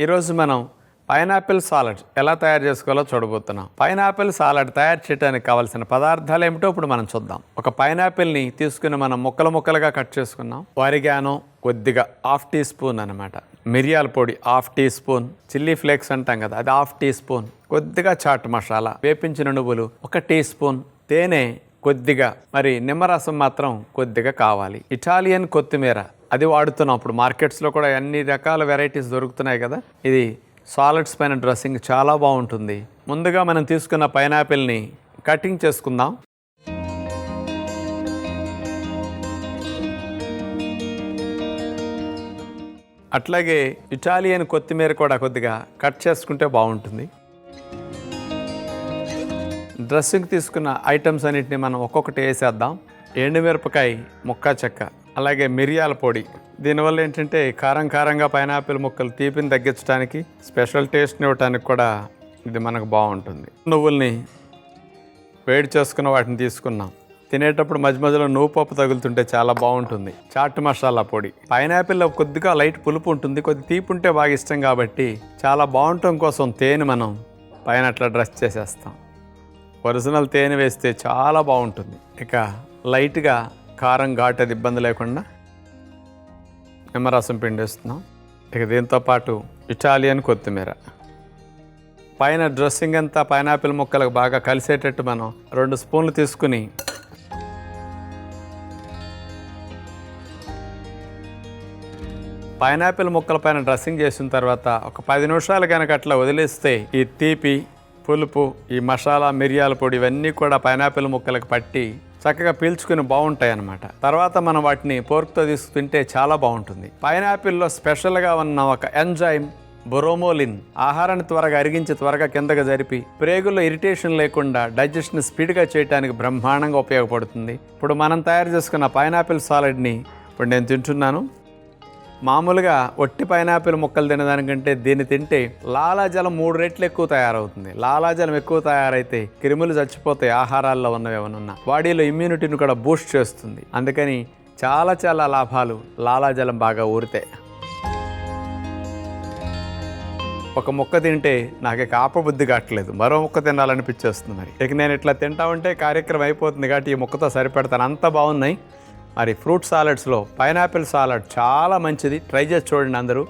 ఈరోజు మనం pineapple salad ఎలా తయారు చేసుకోవాలో చూడబోతున్నాం. పైనాపిల్ సాలడ్ తయారు చేయడానికి కావాల్సిన పదార్థాలు ఏమిటో ఇప్పుడు మనం చూద్దాం. ఒక పైనాపిల్ని తీసుకుని మనం ముక్కలు ముక్కలుగా కట్ చేసుకున్నాం. వరిగానో కొద్దిగా హాఫ్ టీ స్పూన్ అనమాట మిరియాల పొడి half teaspoon chilli flakes అంటాం కదా అది హాఫ్ టీ స్పూన్. కొద్దిగా చాట్ మసాలా వేపించిన నువ్వులు ఒక టీ స్పూన్. తేనె కొద్దిగా మరి నిమ్మరసం మాత్రం కొద్దిగా కావాలి. ఇటాలియన్ కొత్తిమీర అది వాడుతున్నాం. ఇప్పుడు మార్కెట్స్లో కూడా అన్ని రకాల వెరైటీస్ దొరుకుతున్నాయి కదా. ఇది సాలడ్స్ పైన డ్రెస్సింగ్ చాలా బాగుంటుంది. ముందుగా మనం తీసుకున్న పైనాపిల్ని కటింగ్ చేసుకుందాం. అట్లాగే ఇటాలియన్ కొత్తిమీర కూడా కొద్దిగా కట్ చేసుకుంటే బాగుంటుంది. డ్రెస్సింగ్ తీసుకున్న ఐటమ్స్ అన్నిటిని మనం ఒక్కొక్కటి వేసేద్దాం. ఎండుమిరపకాయ ముక్క చెక్క అలాగే మిరియాల పొడి. దీనివల్ల ఏంటంటే కారం కారంగా పైనాపిల్ ముక్కలు తీపిని తగ్గించడానికి స్పెషల్ టేస్ట్ని ఇవ్వడానికి కూడా ఇది మనకు బాగుంటుంది. నువ్వుల్ని వేడి చేసుకున్న వాటిని తీసుకున్నాం. తినేటప్పుడు మధ్య మధ్యలో నువ్వు పప్పు తగులుతుంటే చాలా బాగుంటుంది. చాట్ మసాలా పొడి. పైనాపిల్లో కొద్దిగా లైట్ పులుపు ఉంటుంది. కొద్ది తీపి ఉంటే బాగా ఇష్టం కాబట్టి చాలా బాగుండటం కోసం తేనె మనం పైన అట్లా డ్రెస్ చేసేస్తాం. ఒరిజినల్ తేనె వేస్తే చాలా బాగుంటుంది. ఇక లైట్గా కారం ఘాటు అది ఇబ్బంది లేకుండా నిమ్మరసం పిండేస్తున్నాం. ఇక దీంతో పాటు ఇటాలియన్ కొత్తిమీర. పైన డ్రెస్సింగ్ అంతా పైనాపిల్ ముక్కలకు బాగా కలిసేటట్టు మనం రెండు స్పూన్లు తీసుకుని పైనాపిల్ ముక్కల పైన డ్రెస్సింగ్ చేసిన తర్వాత ఒక పది నిమిషాలు కనుక అట్లా వదిలేస్తే ఈ తీపి పులుపు ఈ మసాలా మిరియాల పొడి ఇవన్నీ కూడా పైనాపిల్ ముక్కలకు పట్టి చక్కగా పీల్చుకుని బాగుంటాయి అన్నమాట తర్వాత మనం వాటిని పోర్క్తో తీసుకుంటే చాలా బాగుంటుంది. పైనాపిల్లో స్పెషల్గా ఉన్న ఒక ఎంజైమ్ బొరోమోలిన్ ఆహారాన్ని త్వరగా అరిగించి త్వరగా కిందగా జరిపి ప్రేగుల్లో ఇరిటేషన్ లేకుండా డైజెషన్ స్పీడ్గా చేయడానికి బ్రహ్మాండంగా ఉపయోగపడుతుంది. ఇప్పుడు మనం తయారు చేసుకున్న పైనాపిల్ సాలెడ్ని ఇప్పుడు నేను తింటున్నాను. మామూలుగా ఒట్టి పైనాపిల్ ముక్కలు తినదానికంటే దీన్ని తింటే లాలాజలం మూడు రెట్లు ఎక్కువ తయారవుతుంది. లాలాజలం ఎక్కువ తయారైతే క్రిములు చచ్చిపోతాయి ఆహారాల్లో ఉన్నవి ఏమన్నా బాడీలో ఇమ్యూనిటీని కూడా బూస్ట్ చేస్తుంది. అందుకని చాలా చాలా లాభాలు లాలాజలం బాగా ఊరితే. ఒక ముక్క తింటే నాకు ఇక ఆపబుద్ధి కావట్లేదు. మరో ముక్క తినాలనిపించేస్తుంది మరి. ఇక నేను ఇట్లా తింటా ఉంటే కార్యక్రమం అయిపోతుంది కాబట్టి ఈ ముక్కతో సరిపెడతాను. అంత బాగున్నాయి. మరి ఫ్రూట్ సాలడ్స్లో పైనాపిల్ సాలడ్ చాలా మంచిది. ట్రై చేసి చూడండి అందరూ.